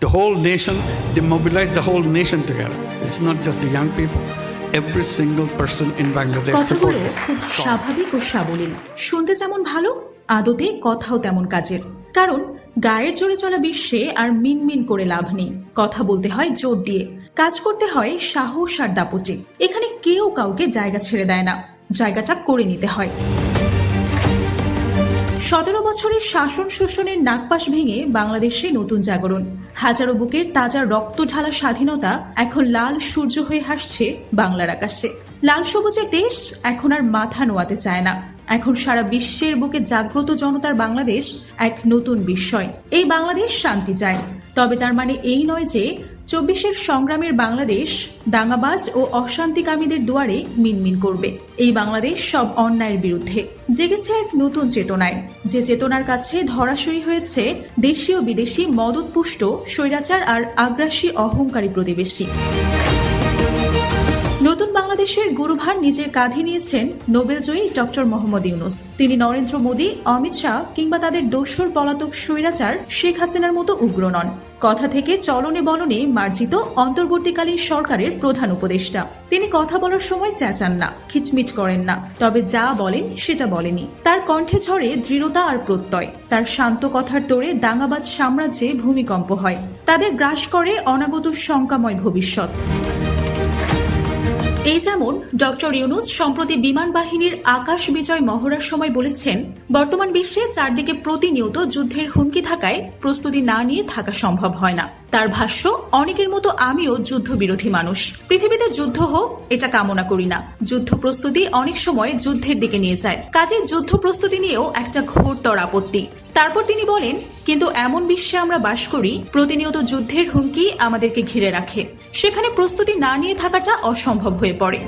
The whole nation, they mobilize the whole nation together. It's not just the young people. Every single person in Bangladesh support কথাগুলো this. খুব স্বাভাবিক ও সাবলীল। শুনতে যেমন ভালো আদতে কথাও তেমন কাজের। কারণ গায়ের জোরে চলা বিশ্বে আর মিনমিন করে লাভ নেই। কথা বলতে হয় জোর দিয়ে। কাজ করতে হয় সাহস আর দাপটে। এখানে কেউ কাউকে জায়গা ছেড়ে দেয় না। জায়গাটা করে নিতে হয়। সতেরো বছরের শাসন শোষণের নাকপাশ ভেঙে বাংলাদেশে নতুন জাগরণ। হাজারো বুকের তাজা রক্ত ঢালা স্বাধীনতা এখন লাল সূর্য হয়ে হাসছে বাংলার আকাশে। লাল সবুজের দেশ এখন আর মাথা নোয়াতে চায় না। এখন সারা বিশ্বের বুকে জাগ্রত জনতার বাংলাদেশ এক নতুন বিস্ময়। এই বাংলাদেশ শান্তি চায়। তবে তার মানে এই নয় যে চব্বিশের সংগ্রামের বাংলাদেশ দাঙ্গাবাজ ও অশান্তিকামীদের দুয়ারে মিনমিন করবে। এই বাংলাদেশ সব অন্যায়ের বিরুদ্ধে। জেগেছে এক নতুন চেতনায়। যে চেতনার কাছে ধরাশয়ী হয়েছে দেশীয় বিদেশি মদতপুষ্ট, স্বৈরাচার আর আগ্রাসী অহংকারী প্রতিবেশী। বাংলাদেশের গুরুভার নিজের কাঁধে নিয়েছেন নোবেলজয়ী ডক্টর মোহাম্মদ ইউনুস। তিনি নরেন্দ্র মোদী, অমিত শাহ কিংবা তাদের দোসর পলাতক স্বৈরাচার শেখ হাসিনার মতো উগ্র নন। কথা থেকে চলনে বলনে মার্জিত অন্তর্বর্তীকালীন সরকারের প্রধান উপদেষ্টা। তিনি কথা বলার সময় চেঁচান না খিচমিচ করেন না, তবে যা বলেন সেটা বলেনি। তার কণ্ঠে ঝরে দৃঢ়তা আর প্রত্যয়। তার শান্ত কথার তোড়ে দাঙ্গাবাজ সাম্রাজ্যে ভূমিকম্প হয়। তাদের গ্রাস করে অনাগত শঙ্কাময় ভবিষ্যৎ। এই যেমন ডক্টর ইউনুস সম্প্রতি বিমান বাহিনীর আকাশ বিজয় মহড়ার সময় বলেছেন, বর্তমান বিশ্বে চারদিকে প্রতিনিয়ত যুদ্ধের হুমকি থাকায় প্রস্তুতি না নিয়ে থাকা সম্ভব হয় না। তার ভাষ্য, অনেকের মতো আমিও যুদ্ধ বিরোধী মানুষ। পৃথিবীতে যুদ্ধ হোক, এটা কামনা করি না। যুদ্ধ প্রস্তুতি অনেক সময় যুদ্ধের দিকে নিয়ে যায়। কাজে যুদ্ধ প্রস্তুতি নিয়েও একটা ঘোরতর আপত্তি। তারপর তিনি বলেন, কিন্তু এমন বিশ্বে আমরা বাস করি, প্রতিনিয়ত যুদ্ধের হুমকি আমাদেরকে ঘিরে রাখে। সেখানে প্রস্তুতি না নিয়ে থাকাটা অসম্ভব হয়ে পড়ে।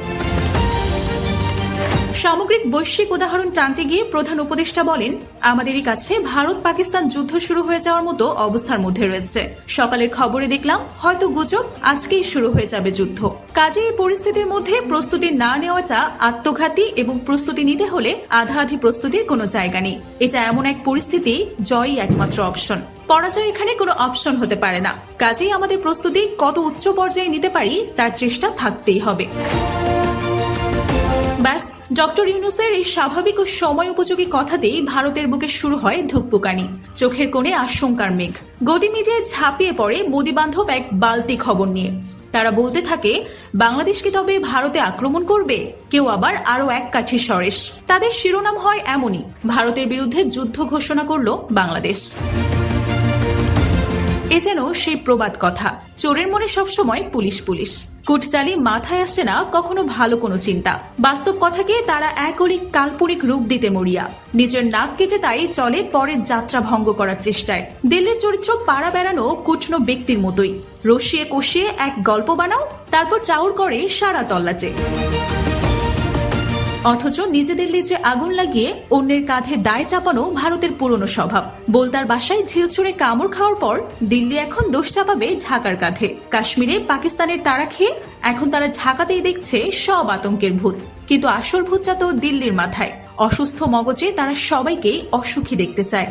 সামগ্রিক বৈশ্বিক উদাহরণ টানতে গিয়ে প্রধান উপদেষ্টা বলেন, আমাদেরই কাছে ভারত পাকিস্তান যুদ্ধ শুরু হয়ে যাওয়ার মতো অবস্থার মধ্যে রয়েছে। সকালের খবরে দেখলাম, হয়তো গুজব আজকেই শুরু হয়ে যাবে যুদ্ধ। কাজে এই পরিস্থিতির মধ্যে প্রস্তুতি না নেওয়াটা আত্মঘাতী এবং প্রস্তুতি নিতে হলে আধা আধি প্রস্তুতির কোনো জায়গা নেই। এটা এমন এক পরিস্থিতি, জয়ই একমাত্র অপশন। পরাজয় এখানে কোনো অপশন হতে পারে না। কাজেই আমাদের প্রস্তুতি কত উচ্চ পর্যায়ে নিতে পারি, তার চেষ্টা থাকতেই হবে। ব্যাস, ডক্টর ইউনুসের এই স্বাভাবিক ও সময় উপযোগী কথাতেই ভারতের বুকে শুরু হয় ধুকপুকানি। চোখের কোণে আশঙ্কার মেঘ। গদি মিডিয়ায় ঝাঁপিয়ে পড়ে মোদি বান্ধব এক বালতি খবর নিয়ে। তারা বলতে থাকে, বাংলাদেশ কি তবে ভারতে আক্রমণ করবে? কেউ আবার আরও এক কাঠি সরেশ। তাদের শিরোনাম হয় এমনই। ভারতের বিরুদ্ধে যুদ্ধ ঘোষণা করল বাংলাদেশ। এ যেন সেই প্রবাদ কথা। চোরের মনে সবসময় পুলিশ পুলিশ। কুটচালি মাথায় আসে না কখনো ভালো কোনো চিন্তা। বাস্তব কথাকে তারা এক অলিক কাল্পনিক রূপ দিতে মরিয়া। নিজের নাক কেটে তাই চলে পরের যাত্রা ভঙ্গ করার চেষ্টায়। দিল্লির চরিত্র পাড়া বেড়ানো কুটনো ব্যক্তির মতোই। রসিয়ে কষিয়ে এক গল্প বানাও, তারপর চাউর করে সারা তল্লাচে। অথচ নিজেদের লেজে আগুন লাগিয়ে অন্যের কাঁধে দায় চাপানো ভারতের পুরনো স্বভাব। বোলতার বাসায় ঝিল ছুঁড়ে কামড় খাওয়ার পর দিল্লি এখন দোষ চাপাবে ঢাকার কাঁধে। কাশ্মীরে পাকিস্তানের তারা খেয়ে এখন তারা ঢাকাতেই দেখছে সব আতঙ্কের ভূত। কিন্তু আসল ভূতটা তো দিল্লির মাথায়। অসুস্থ মগজে তারা সবাইকে অসুখী দেখতে চায়।